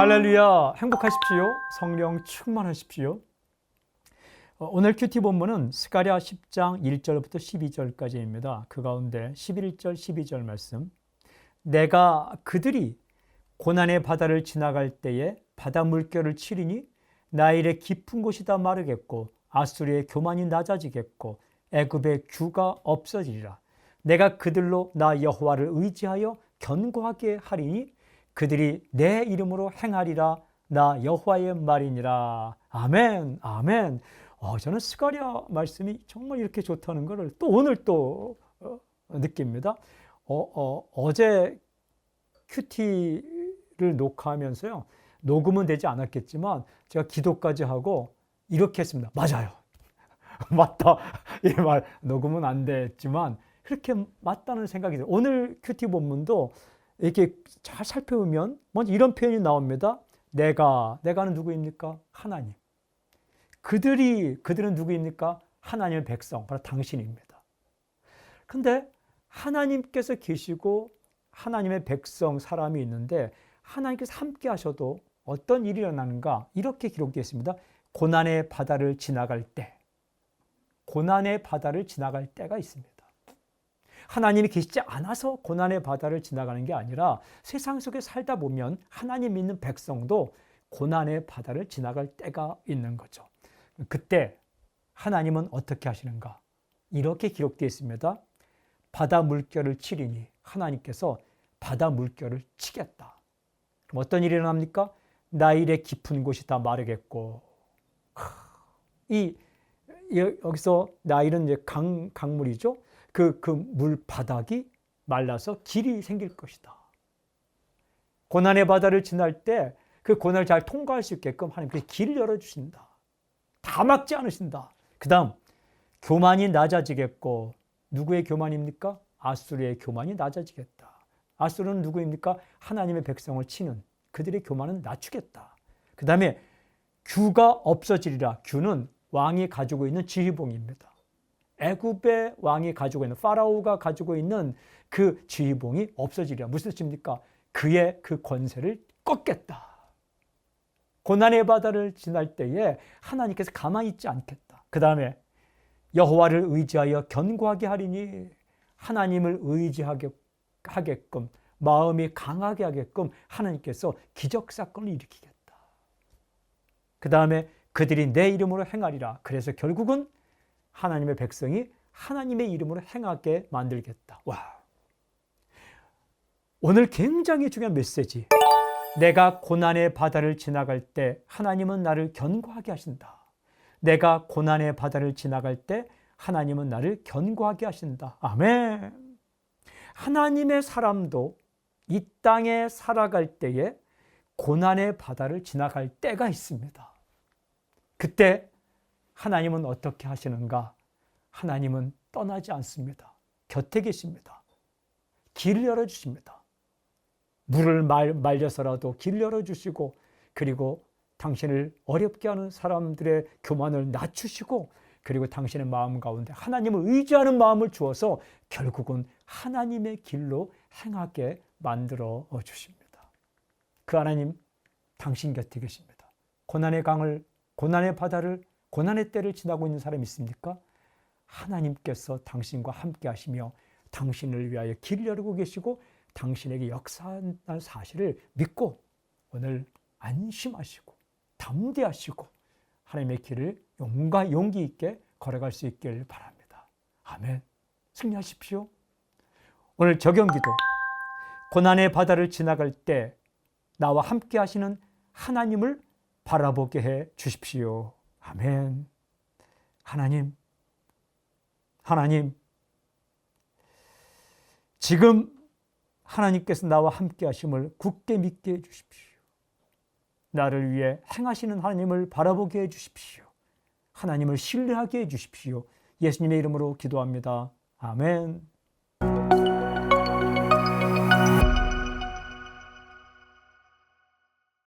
할렐루야 행복하십시오. 성령 충만하십시오. 어, 오늘 큐티 본문은 스가랴 10장 1절부터 12절까지입니다. 그 가운데 11절 12절 말씀 내가 그들이 고난의 바다를 지나갈 때에 바다 물결을 치리니 나일의 깊은 곳이 다 마르겠고 아수리의 교만이 낮아지겠고 애굽의 규가 없어지리라. 내가 그들로 나 여호와를 의지하여 견고하게 하리니 그들이 내 이름으로 행하리라. 나 여호와의 말이니라. 아멘, 아멘. 어, 저는 스가랴 말씀이 정말 이렇게 좋다는 것을 또 오늘 또 어, 느낍니다. 어, 어, 어 제 큐티를 녹화하면서요. 녹음은 되지 않았겠지만 제가 기도까지 하고 이렇게 했습니다. 맞아요. 맞다. 이 말 녹음은 안 됐지만 그렇게 맞다는 생각이 들어요. 오늘 큐티 본문도 이렇게 잘 살펴보면 먼저 이런 표현이 나옵니다. 내가 내가는 누구입니까? 하나님. 그들이 그들은 누구입니까? 하나님의 백성, 바로 당신입니다. 근데 하나님께서 계시고 하나님의 백성 사람이 있는데 하나님께서 함께 하셔도 어떤 일이 일어나는가? 이렇게 기록되어 있습니다. 고난의 바다를 지나갈 때 고난의 바다를 지나갈 때가 있습니다. 하나님이 계시지 않아서 고난의 바다를 지나가는 게 아니라 세상 속에 살다 보면 하나님 믿는 백성도 고난의 바다를 지나갈 때가 있는 거죠. 그때 하나님은 어떻게 하시는가? 이렇게 기록되어 있습니다. 바다 물결을 치리니 하나님께서 바다 물결을 치겠다. 그럼 어떤 일이 일어납니까? 나일의 깊은 곳이 다 마르겠고 이 여기서 나일은 이제 강 강물이죠. 그 그 물 바닥이 말라서 길이 생길 것이다. 고난의 바다를 지날 때 그 고난을 잘 통과할 수 있게끔 하나님께서 길을 열어 주신다. 다 막지 않으신다. 그 다음 교만이 낮아지겠고 누구의 교만입니까? 아수르의 교만이 낮아지겠다. 아수르는 누구입니까? 하나님의 백성을 치는 그들의 교만은 낮추겠다. 그 다음에 규가 없어지리라. 규는 왕이 가지고 있는 지휘봉입니다. 애굽의 왕이 가지고 있는 파라오가 가지고 있는 그 지휘봉이 없어지리라. 무슨 뜻입니까? 그의 그 권세를 꺾겠다. 고난의 바다를 지날 때에 하나님께서 가만히 있지 않겠다. 그 다음에 여호와를 의지하여 견고하게 하리니 하나님을 의지하게끔 마음이 강하게 하게끔 하나님께서 기적 사건을 일으키겠다. 그 다음에 그들이 내 이름으로 행하리라. 그래서 결국은 하나님의 백성이 하나님의 이름으로 행하게 만들겠다. 와. 오늘 굉장히 중요한 메시지. 내가 고난의 바다를 지나갈 때 하나님은 나를 견고하게 하신다. 내가 고난의 바다를 지나갈 때 하나님은 나를 견고하게 하신다. 아멘. 하나님의 사람도 이 땅에 살아갈 때에 고난의 바다를 지나갈 때가 있습니다. 그때 하나님은 어떻게 하시는가? 하나님은 떠나지 않습니다. 곁에 계십니다. 길을 열어주십니다. 물을 말, 말려서라도 길 열어주시고 그리고 당신을 어렵게 하는 사람들의 교만을 낮추시고 그리고 당신의 마음 가운데 하나님을 의지하는 마음을 주어서 결국은 하나님의 길로 행하게 만들어 주십니다. 그 하나님 당신 곁에 계십니다. 고난의 강을 고난의 바다를 고난의 때를 지나고 있는 사람이 있습니까? 하나님께서 당신과 함께 하시며 당신을 위하여 길을 열고 계시고 당신에게 역사한 사실을 믿고 오늘 안심하시고 담대하시고 하나님의 길을 용과 용기 있게 걸어갈 수 있길 바랍니다. 아멘. 승리하십시오. 오늘 적용기도 고난의 바다를 지나갈 때 나와 함께 하시는 하나님을 바라보게 해 주십시오. 아멘. 하나님, 하나님, 지금 하나님께서 나와 함께 하심을 굳게 믿게 해 주십시오. 나를 위해 행하시는 하나님을 바라보게 해 주십시오. 하나님을 신뢰하게 해 주십시오. 예수님의 이름으로 기도합니다. 아멘.